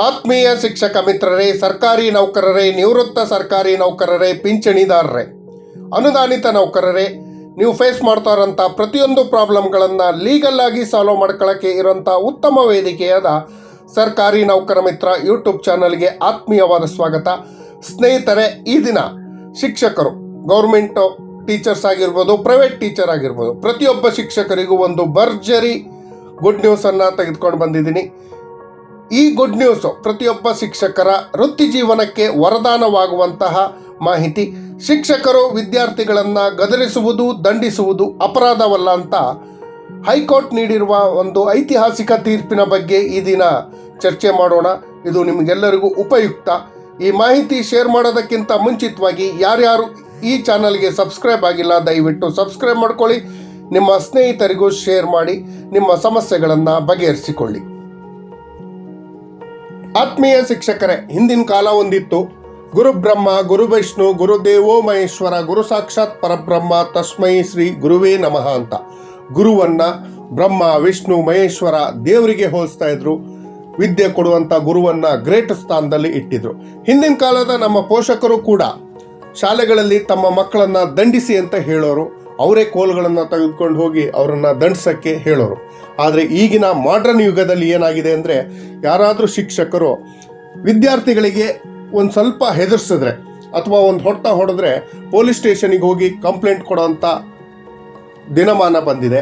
ಆತ್ಮೀಯ ಶಿಕ್ಷಕ ಮಿತ್ರರೇ, ಸರ್ಕಾರಿ ನೌಕರರೇ, ನಿವೃತ್ತ ಸರ್ಕಾರಿ ನೌಕರರೇ, ಪಿಂಚಣಿದಾರರೇ, ಅನುದಾನಿತ ನೌಕರರೇ, ನೀವು ಫೇಸ್ ಮಾಡ್ತಾ ಇರೋಂಥ ಪ್ರತಿಯೊಂದು ಪ್ರಾಬ್ಲಮ್ಗಳನ್ನು ಲೀಗಲ್ ಆಗಿ ಸಾಲ್ವ್ ಮಾಡ್ಕೊಳ್ಳೋಕ್ಕೆ ಇರೋಂಥ ಉತ್ತಮ ವೇದಿಕೆಯಾದ ಸರ್ಕಾರಿ ನೌಕರ ಮಿತ್ರ ಯೂಟ್ಯೂಬ್ ಚಾನಲ್ಗೆ ಆತ್ಮೀಯವಾದ ಸ್ವಾಗತ. ಸ್ನೇಹಿತರೆ, ಈ ದಿನ ಶಿಕ್ಷಕರು ಗೌರ್ಮೆಂಟು ಟೀಚರ್ಸ್ ಆಗಿರ್ಬೋದು ಪ್ರೈವೇಟ್ ಟೀಚರ್ ಆಗಿರ್ಬೋದು, ಪ್ರತಿಯೊಬ್ಬ ಶಿಕ್ಷಕರಿಗೂ ಒಂದು ಭರ್ಜರಿ ಗುಡ್ ನ್ಯೂಸನ್ನು ತೆಗೆದುಕೊಂಡು ಬಂದಿದ್ದೀನಿ. ಈ ಗುಡ್ ನ್ಯೂಸು ಪ್ರತಿಯೊಬ್ಬ ಶಿಕ್ಷಕರ ವೃತ್ತಿ ಜೀವನಕ್ಕೆ ವರದಾನವಾಗುವಂತಹ ಮಾಹಿತಿ. ಶಿಕ್ಷಕರು ವಿದ್ಯಾರ್ಥಿಗಳನ್ನು ಗದರಿಸುವುದು, ದಂಡಿಸುವುದು ಅಪರಾಧವಲ್ಲ ಅಂತ ಹೈಕೋರ್ಟ್ ನೀಡಿರುವ ಒಂದು ಐತಿಹಾಸಿಕ ತೀರ್ಪಿನ ಬಗ್ಗೆ ಈ ದಿನ ಚರ್ಚೆ ಮಾಡೋಣ. ಇದು ನಿಮಗೆಲ್ಲರಿಗೂ ಉಪಯುಕ್ತ. ಈ ಮಾಹಿತಿ ಶೇರ್ ಮಾಡೋದಕ್ಕಿಂತ ಮುಂಚಿತವಾಗಿ ಯಾರ್ಯಾರು ಈ ಚಾನಲ್ಗೆ ಸಬ್ಸ್ಕ್ರೈಬ್ ಆಗಿಲ್ಲ, ದಯವಿಟ್ಟು ಸಬ್ಸ್ಕ್ರೈಬ್ ಮಾಡ್ಕೊಳ್ಳಿ. ನಿಮ್ಮ ಸ್ನೇಹಿತರಿಗೂ ಶೇರ್ ಮಾಡಿ, ನಿಮ್ಮ ಸಮಸ್ಯೆಗಳನ್ನು ಬಗೆಹರಿಸಿಕೊಳ್ಳಿ. ಆತ್ಮೀಯ ಶಿಕ್ಷಕರೇ, ಹಿಂದಿನ ಕಾಲ ಒಂದಿತ್ತು. ಗುರುಬ್ರಹ್ಮ ಗುರು ವಿಷ್ಣು ಗುರುದೇವೋ ಮಹೇಶ್ವರ, ಗುರು ಸಾಕ್ಷಾತ್ ಪರಬ್ರಹ್ಮ, ತಸ್ಮೈ ಶ್ರೀ ಗುರುವೇ ನಮಃ ಅಂತ. ಗುರುವನ್ನ ಬ್ರಹ್ಮ, ವಿಷ್ಣು, ಮಹೇಶ್ವರ ದೇವರಿಗೆ ಹೋಲಿಸ್ತಾ ಇದ್ರು. ವಿದ್ಯೆ ಕೊಡುವಂತ ಗುರುವನ್ನ ಗ್ರೇಟ್ ಸ್ಥಾನದಲ್ಲಿ ಇಟ್ಟಿದ್ರು. ಹಿಂದಿನ ಕಾಲದ ನಮ್ಮ ಪೋಷಕರು ಕೂಡ ಶಾಲೆಗಳಲ್ಲಿ ತಮ್ಮ ಮಕ್ಕಳನ್ನ ದಂಡಿಸಿ ಅಂತ ಹೇಳೋರು. ಅವರೇ ಕೋಲ್ಗಳನ್ನು ತೆಗೆದುಕೊಂಡು ಹೋಗಿ ಅವರನ್ನು ದಂಡಿಸೋಕ್ಕೆ ಹೇಳೋರು. ಆದರೆ ಈಗಿನ ಮಾಡ್ರನ್ ಯುಗದಲ್ಲಿ ಏನಾಗಿದೆ ಅಂದರೆ ಯಾರಾದರೂ ಶಿಕ್ಷಕರು ವಿದ್ಯಾರ್ಥಿಗಳಿಗೆ ಒಂದು ಸ್ವಲ್ಪ ಹೆದರ್ಸಿದ್ರೆ ಅಥವಾ ಒಂದು ಹೊಟ್ಟ ಹೊಡೆದ್ರೆ ಪೊಲೀಸ್ ಸ್ಟೇಷನಿಗೆ ಹೋಗಿ ಕಂಪ್ಲೇಂಟ್ ಕೊಡೋಂಥ ದಿನಮಾನ ಬಂದಿದೆ.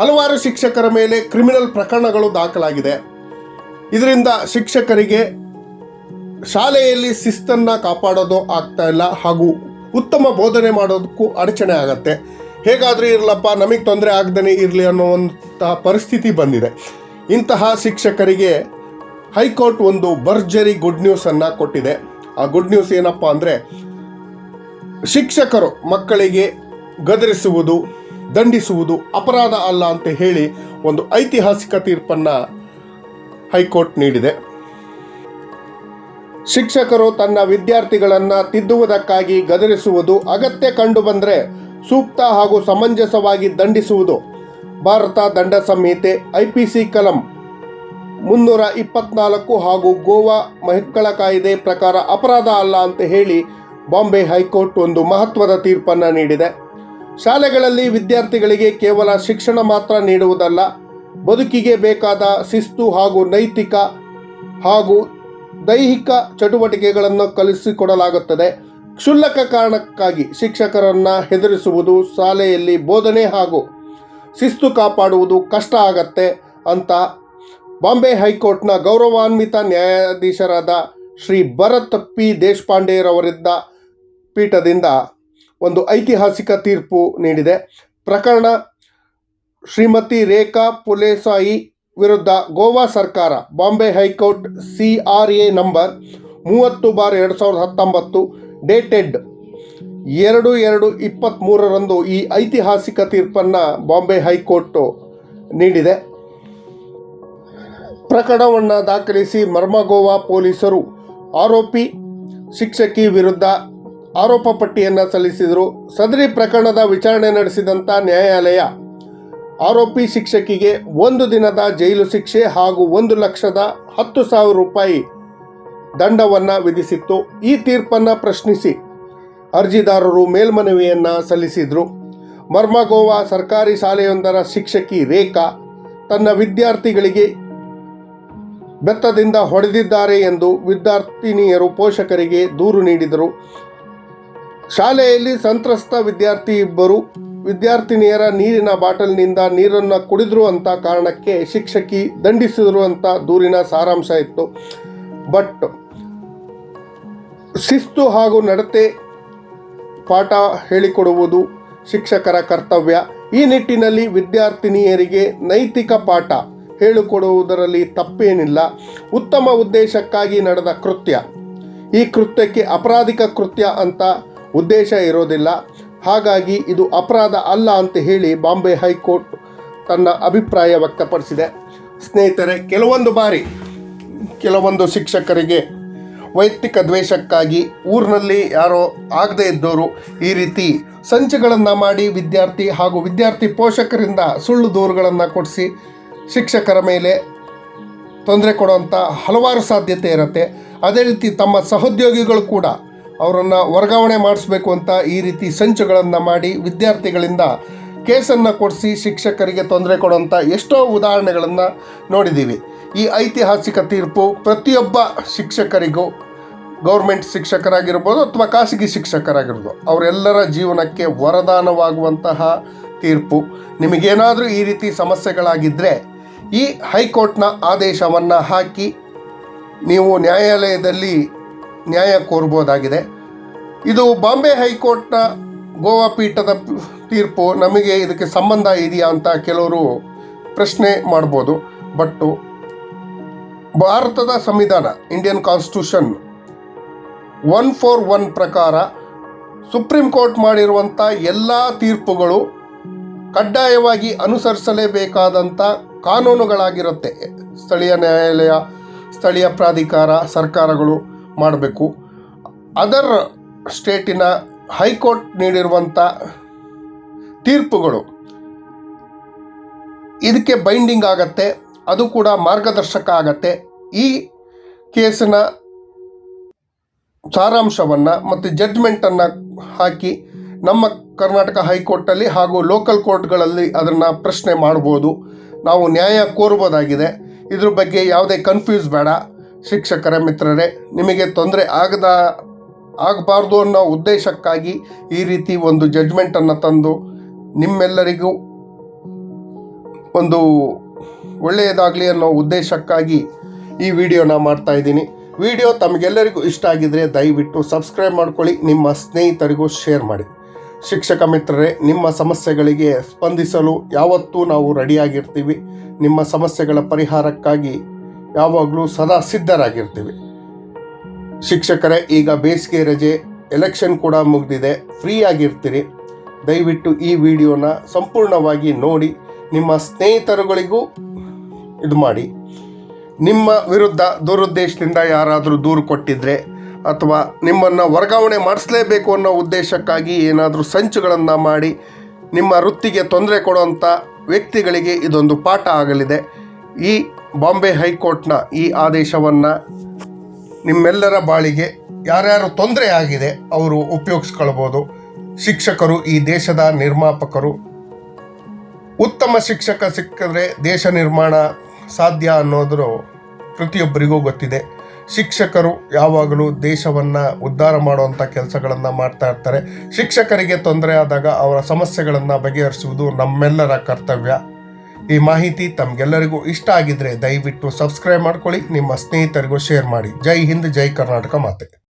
ಹಲವಾರು ಶಿಕ್ಷಕರ ಮೇಲೆ ಕ್ರಿಮಿನಲ್ ಪ್ರಕರಣಗಳು ದಾಖಲಾಗಿದೆ. ಇದರಿಂದ ಶಿಕ್ಷಕರಿಗೆ ಶಾಲೆಯಲ್ಲಿ ಶಿಸ್ತನ್ನು ಕಾಪಾಡೋದು ಆಗ್ತಾ ಇಲ್ಲ ಹಾಗೂ ಉತ್ತಮ ಬೋಧನೆ ಮಾಡೋದಕ್ಕೂ ಅಡಚಣೆ ಆಗತ್ತೆ. ಹೇಗಾದರೂ ಇರಲಪ್ಪ, ನಮಗೆ ತೊಂದರೆ ಆಗದೇ ಇರಲಿ ಅನ್ನುವಂತಹ ಪರಿಸ್ಥಿತಿ ಬಂದಿದೆ. ಇಂತಹ ಶಿಕ್ಷಕರಿಗೆ ಹೈಕೋರ್ಟ್ ಒಂದು ಭರ್ಜರಿ ಗುಡ್ ನ್ಯೂಸನ್ನು ಕೊಟ್ಟಿದೆ. ಆ ಗುಡ್ ನ್ಯೂಸ್ ಏನಪ್ಪ ಅಂದರೆ, ಶಿಕ್ಷಕರು ಮಕ್ಕಳಿಗೆ ಗದರಿಸುವುದು, ದಂಡಿಸುವುದು ಅಪರಾಧ ಅಲ್ಲ ಅಂತ ಹೇಳಿ ಒಂದು ಐತಿಹಾಸಿಕ ತೀರ್ಪನ್ನು ಹೈಕೋರ್ಟ್ ನೀಡಿದೆ. ಶಿಕ್ಷಕರು ತನ್ನ ವಿದ್ಯಾರ್ಥಿಗಳನ್ನು ತಿದ್ದುವುದಕ್ಕಾಗಿ ಗದರಿಸುವುದು ಅಗತ್ಯ ಕಂಡು ಬಂದರೆ ಸೂಕ್ತ ಹಾಗೂ ಸಮಂಜಸವಾಗಿ ದಂಡಿಸುವುದು. ಭಾರತ ದಂಡ ಸಂಹಿತೆ, ಐಪಿಸಿ ಕಲಂ ಮುನ್ನೂರ ಇಪ್ಪತ್ನಾಲ್ಕು ಹಾಗೂ ಗೋವಾ ಮಹಿಕ್ಕಳ ಕಾಯ್ದೆ ಪ್ರಕಾರ ಅಪರಾಧ ಅಲ್ಲ ಅಂತ ಹೇಳಿ ಬಾಂಬೆ ಹೈಕೋರ್ಟ್ ಒಂದು ಮಹತ್ವದ ತೀರ್ಪನ್ನು ನೀಡಿದೆ. ಶಾಲೆಗಳಲ್ಲಿ ವಿದ್ಯಾರ್ಥಿಗಳಿಗೆ ಕೇವಲ ಶಿಕ್ಷಣ ಮಾತ್ರ ನೀಡುವುದಲ್ಲ, ಬದುಕಿಗೆ ಬೇಕಾದ ಶಿಸ್ತು ಹಾಗೂ ನೈತಿಕ ಹಾಗೂ ದೈಹಿಕ ಚಟುವಟಿಕೆಗಳನ್ನು ಕಲಿಸಿಕೊಡಲಾಗುತ್ತದೆ. ಕ್ಷುಲ್ಲಕ ಕಾರಣಕ್ಕಾಗಿ ಶಿಕ್ಷಕರನ್ನು ಹೆದರಿಸುವುದು ಶಾಲೆಯಲ್ಲಿ ಬೋಧನೆ ಹಾಗೂ ಶಿಸ್ತು ಕಾಪಾಡುವುದು ಕಷ್ಟ ಆಗತ್ತೆ ಅಂತ ಬಾಂಬೆ ಹೈಕೋರ್ಟ್ನ ಗೌರವಾನ್ವಿತ ನ್ಯಾಯಾಧೀಶರಾದ ಶ್ರೀ ಭರತ್ ಪಿ ದೇಶಪಾಂಡೆಯರವರಿದ್ದ ಪೀಠದಿಂದ ಒಂದು ಐತಿಹಾಸಿಕ ತೀರ್ಪು ನೀಡಿದೆ. ಪ್ರಕರಣ ಶ್ರೀಮತಿ ರೇಖಾ ಪುಲೇಸಾಯಿ ವಿರುದ್ಧ ಗೋವಾ ಸರ್ಕಾರ Bombay high court C R A number ಮೂವತ್ತು ಬಾರ್ ಎರಡು ಸಾವಿರದ ಹತ್ತೊಂಬತ್ತು ಡೇಟೆಡ್ ಎರಡು ಎರಡು ಇಪ್ಪತ್ತ್ಮೂರರಂದು ಈ ಐತಿಹಾಸಿಕ ತೀರ್ಪನ್ನು ಬಾಂಬೆ ಹೈಕೋರ್ಟು ನೀಡಿದೆ. ಪ್ರಕರಣವನ್ನು ದಾಖಲಿಸಿ ಮರ್ಮಗೋವಾ ಪೊಲೀಸರು ಆರೋಪಿ, ಶಿಕ್ಷಕಿ ವಿರುದ್ಧ ಆರೋಪ ಪಟ್ಟಿಯನ್ನು ಸಲ್ಲಿಸಿದರು. ಸದರಿ ಪ್ರಕರಣದ ವಿಚಾರಣೆ ನಡೆಸಿದಂಥ ನ್ಯಾಯಾಲಯ ಆರೋಪಿ, ಶಿಕ್ಷಕಿಗೆ ಒಂದು ದಿನದ ಜೈಲು ಶಿಕ್ಷೆ ಹಾಗೂ ಒಂದು ಲಕ್ಷದ ಹತ್ತು ಸಾವಿರ ರೂಪಾಯಿ ದಂಡವನ್ನು ವಿಧಿಸಿತ್ತು. ಈ ತೀರ್ಪನ್ನು ಪ್ರಶ್ನಿಸಿ ಅರ್ಜಿದಾರರು ಮೇಲ್ಮನವಿಯನ್ನು ಸಲ್ಲಿಸಿದರು. ಮರ್ಮಗೋವಾ ಸರ್ಕಾರಿ ಶಾಲೆಯೊಂದರ ಶಿಕ್ಷಕಿ ರೇಖಾ ತನ್ನ ವಿದ್ಯಾರ್ಥಿಗಳಿಗೆ ಬೆತ್ತದಿಂದ ಹೊಡೆದಿದ್ದಾರೆ ಎಂದು ವಿದ್ಯಾರ್ಥಿನಿಯರು ಪೋಷಕರಿಗೆ ದೂರು ನೀಡಿದರು. ಶಾಲೆಯಲ್ಲಿ ಸಂತ್ರಸ್ತ ವಿದ್ಯಾರ್ಥಿ ಇಬ್ಬರು ವಿದ್ಯಾರ್ಥಿನಿಯರ ನೀರಿನ ಬಾಟಲ್ನಿಂದ ನೀರನ್ನು ಕುಡಿದ್ರು ಅಂತ ಕಾರಣಕ್ಕೆ ಶಿಕ್ಷಕಿ ದಂಡಿಸಿದ್ರು ಅಂತ ದೂರಿನ ಸಾರಾಂಶ ಇತ್ತು. ಬಟ್ ಶಿಸ್ತು ಹಾಗೂ ನಡತೆ ಪಾಠ ಹೇಳಿಕೊಡುವುದು ಶಿಕ್ಷಕರ ಕರ್ತವ್ಯ. ಈ ನಿಟ್ಟಿನಲ್ಲಿ ವಿದ್ಯಾರ್ಥಿನಿಯರಿಗೆ ನೈತಿಕ ಪಾಠ ಹೇಳಿಕೊಡುವುದರಲ್ಲಿ ತಪ್ಪೇನಿಲ್ಲ. ಉತ್ತಮ ಉದ್ದೇಶಕ್ಕಾಗಿ ನಡೆದ ಕೃತ್ಯ. ಈ ಕೃತ್ಯಕ್ಕೆ ಅಪರಾಧಿಕ ಕೃತ್ಯ ಅಂತ ಉದ್ದೇಶ ಇರೋದಿಲ್ಲ. ಹಾಗಾಗಿ ಇದು ಅಪರಾಧ ಅಲ್ಲ ಅಂತ ಹೇಳಿ ಬಾಂಬೆ ಹೈಕೋರ್ಟ್ ತನ್ನ ಅಭಿಪ್ರಾಯ ವ್ಯಕ್ತಪಡಿಸಿದೆ. ಸ್ನೇಹಿತರೆ, ಕೆಲವೊಂದು ಬಾರಿ ಕೆಲವೊಂದು ಶಿಕ್ಷಕರಿಗೆ ವೈಯಕ್ತಿಕ ದ್ವೇಷಕ್ಕಾಗಿ ಊರಿನಲ್ಲಿ ಯಾರೋ ಆಗದೇ ಇದ್ದವರು ಈ ರೀತಿ ಸಂಚುಗಳನ್ನು ಮಾಡಿ ವಿದ್ಯಾರ್ಥಿ ಹಾಗೂ ವಿದ್ಯಾರ್ಥಿ ಪೋಷಕರಿಂದ ಸುಳ್ಳು ದೂರುಗಳನ್ನು ಕೊಡಿಸಿ ಶಿಕ್ಷಕರ ಮೇಲೆ ತೊಂದರೆ ಕೊಡುವಂಥ ಹಲವಾರು ಸಾಧ್ಯತೆ ಇರುತ್ತೆ. ಅದೇ ರೀತಿ ತಮ್ಮ ಸಹೋದ್ಯೋಗಿಗಳು ಕೂಡ ಅವರನ್ನು ವರ್ಗಾವಣೆ ಮಾಡಿಸ್ಬೇಕು ಅಂತ ಈ ರೀತಿ ಸಂಚುಗಳನ್ನು ಮಾಡಿ ವಿದ್ಯಾರ್ಥಿಗಳಿಂದ ಕೇಸನ್ನು ಕೊಡಿಸಿ ಶಿಕ್ಷಕರಿಗೆ ತೊಂದರೆ ಕೊಡುವಂಥ ಎಷ್ಟೋ ಉದಾಹರಣೆಗಳನ್ನು ನೋಡಿದ್ದೀವಿ. ಈ ಐತಿಹಾಸಿಕ ತೀರ್ಪು ಪ್ರತಿಯೊಬ್ಬ ಶಿಕ್ಷಕರಿಗೂ ಗೌರ್ಮೆಂಟ್ ಶಿಕ್ಷಕರಾಗಿರ್ಬೋದು ಅಥವಾ ಖಾಸಗಿ ಶಿಕ್ಷಕರಾಗಿರ್ಬೋದು, ಅವರೆಲ್ಲರ ಜೀವನಕ್ಕೆ ವರದಾನವಾಗುವಂತಹ ತೀರ್ಪು. ನಿಮಗೇನಾದರೂ ಈ ರೀತಿ ಸಮಸ್ಯೆಗಳಾಗಿದ್ದರೆ ಈ ಹೈಕೋರ್ಟ್ನ ಆದೇಶವನ್ನು ಹಾಕಿ ನೀವು ನ್ಯಾಯಾಲಯದಲ್ಲಿ ನ್ಯಾಯ ಕೋರ್ಬೋದಾಗಿದೆ. ಇದು ಬಾಂಬೆ ಹೈಕೋರ್ಟ್ನ ಗೋವಾ ಪೀಠದ ತೀರ್ಪು. ನಮಗೆ ಇದಕ್ಕೆ ಸಂಬಂಧ ಇದೆಯಾ ಅಂತ ಕೆಲವರು ಪ್ರಶ್ನೆ ಮಾಡ್ಬೋದು. ಬಟ್ಟು ಭಾರತದ ಸಂವಿಧಾನ, Indian constitution one four one ಪ್ರಕಾರ ಸುಪ್ರೀಂ ಕೋರ್ಟ್ ಮಾಡಿರುವಂಥ ಎಲ್ಲ ತೀರ್ಪುಗಳು ಕಡ್ಡಾಯವಾಗಿ ಅನುಸರಿಸಲೇಬೇಕಾದಂಥ ಕಾನೂನುಗಳಾಗಿರುತ್ತೆ. ಸ್ಥಳೀಯ ನ್ಯಾಯಾಲಯ, ಸ್ಥಳೀಯ ಪ್ರಾಧಿಕಾರ, ಸರ್ಕಾರಗಳು ಮಾಡಬೇಕು. ಅದರ್ ಸ್ಟೇಟಿನ ಹೈಕೋರ್ಟ್ ನೀಡಿರುವಂಥ ತೀರ್ಪುಗಳು. ಇದಕ್ಕೆ ಬೈಂಡಿಂಗ್ ಆಗತ್ತೆ, ಅದು ಕೂಡ ಮಾರ್ಗದರ್ಶಕ ಆಗತ್ತೆ. ಈ ಕೇಸಿನ ಸಾರಾಂಶವನ್ನು ಮತ್ತು ಜಡ್ಜ್ಮೆಂಟನ್ನು ಹಾಕಿ ನಮ್ಮ ಕರ್ನಾಟಕ ಹೈಕೋರ್ಟಲ್ಲಿ ಹಾಗೂ ಲೋಕಲ್ ಕೋರ್ಟ್ಗಳಲ್ಲಿ ಅದನ್ನು ಪ್ರಶ್ನೆ ಮಾಡ್ಬೋದು. ನಾವು ನ್ಯಾಯ ಕೋರ್ಬೋದಾಗಿದೆ. ಇದ್ರ ಬಗ್ಗೆ ಯಾವುದೇ ಕನ್ಫ್ಯೂಸ್ ಬೇಡ. ಶಿಕ್ಷಕರ, ಮಿತ್ರರೇ, ನಿಮಗೆ ತೊಂದರೆ ಆಗದ, ಆಗಬಾರ್ದು ಅನ್ನೋ ಉದ್ದೇಶಕ್ಕಾಗಿ ಈ ರೀತಿ ಒಂದು ಜಡ್ಜ್ಮೆಂಟನ್ನು ತಂದು ನಿಮ್ಮೆಲ್ಲರಿಗೂ ಒಂದು ಒಳ್ಳೆಯದಾಗಲಿ ಅನ್ನೋ ಉದ್ದೇಶಕ್ಕಾಗಿ ಈ ವಿಡಿಯೋನ ಮಾಡ್ತಾ ಇದ್ದೀನಿ. ವಿಡಿಯೋ ತಮಗೆಲ್ಲರಿಗೂ ಇಷ್ಟ ಆಗಿದ್ರೆ ದಯವಿಟ್ಟು ಸಬ್ಸ್ಕ್ರೈಬ್ ಮಾಡ್ಕೊಳ್ಳಿ, ನಿಮ್ಮ ಸ್ನೇಹಿತರಿಗೂ ಶೇರ್ ಮಾಡಿ. ಶಿಕ್ಷಕ ಮಿತ್ರರೇ, ನಿಮ್ಮ ಸಮಸ್ಯೆಗಳಿಗೆ ಸ್ಪಂದಿಸಲು ಯಾವತ್ತೂ ನಾವು ರೆಡಿಯಾಗಿರ್ತೀವಿ. ನಿಮ್ಮ ಸಮಸ್ಯೆಗಳ ಪರಿಹಾರಕ್ಕಾಗಿ ಯಾವಾಗಲೂ ಸದಾ ಸಿದ್ಧರಾಗಿರ್ತೀವಿ. ಶಿಕ್ಷಕರೇ, ಈಗ ಬೇಸಿಗೆ ರಜೆ, ಎಲೆಕ್ಷನ್ ಕೂಡ ಮುಗಿದಿದೆ. ಫ್ರೀ ಆಗಿರ್ತೀರಿ ದಯವಿಟ್ಟು ಈ ವಿಡಿಯೋನ ಸಂಪೂರ್ಣವಾಗಿ ನೋಡಿ, ನಿಮ್ಮ ಸ್ನೇಹಿತರುಗಳಿಗೂ ಇದು ಮಾಡಿ. ನಿಮ್ಮ ವಿರುದ್ಧ ದುರುದ್ದೇಶದಿಂದ ಯಾರಾದರೂ ದೂರು ಕೊಟ್ಟಿದ್ರೆ ಅಥವಾ ನಿಮ್ಮನ್ನು ವರ್ಗಾವಣೆ ಮಾಡಿಸಲೇಬೇಕು ಅನ್ನೋ ಉದ್ದೇಶಕ್ಕಾಗಿ ಏನಾದರೂ ಸಂಚುಗಳನ್ನು ಮಾಡಿ ನಿಮ್ಮ ವೃತ್ತಿಗೆ ತೊಂದರೆ ಕೊಡುವಂಥ ವ್ಯಕ್ತಿಗಳಿಗೆ ಇದೊಂದು ಪಾಠ ಆಗಲಿದೆ. ಈ ಬಾಂಬೆ ಹೈಕೋರ್ಟ್ನ ಈ ಆದೇಶವನ್ನು ನಿಮ್ಮೆಲ್ಲರ ಬಾಳಿಗೆ ಯಾರ್ಯಾರು ತೊಂದರೆ ಆಗಿದೆ ಅವರು ಉಪಯೋಗಿಸ್ಕೊಳ್ಬೋದು. ಶಿಕ್ಷಕರು, ಈ ದೇಶದ ನಿರ್ಮಾಪಕರು, ಉತ್ತಮ ಶಿಕ್ಷಕ ಸಿಕ್ಕಿದ್ರೆ ದೇಶ ನಿರ್ಮಾಣ ಸಾಧ್ಯ ಅನ್ನೋದು ಪ್ರತಿಯೊಬ್ಬರಿಗೂ ಗೊತ್ತಿದೆ. ಶಿಕ್ಷಕರು ಯಾವಾಗಲೂ ದೇಶವನ್ನು ಉದ್ಧಾರ ಮಾಡುವಂಥ ಕೆಲಸಗಳನ್ನು ಮಾಡ್ತಾ ಇರ್ತಾರೆ. ಶಿಕ್ಷಕರಿಗೆ ತೊಂದರೆ ಆದಾಗ ಅವರ ಸಮಸ್ಯೆಗಳನ್ನು ಬಗೆಹರಿಸುವುದು ನಮ್ಮೆಲ್ಲರ ಕರ್ತವ್ಯ. ಈ ಮಾಹಿತಿ ತಮಗೆಲ್ಲರಿಗೂ ಇಷ್ಟ ಆಗಿದ್ರೆ ದಯವಿಟ್ಟು ಸಬ್ಸ್ಕ್ರೈಬ್ ಮಾಡ್ಕೊಳ್ಳಿ, ನಿಮ್ಮ ಸ್ನೇಹಿತರಿಗೂ ಶೇರ್ ಮಾಡಿ. ಜೈ ಹಿಂದ್, ಜೈ ಕರ್ನಾಟಕ ಮಾತೆ.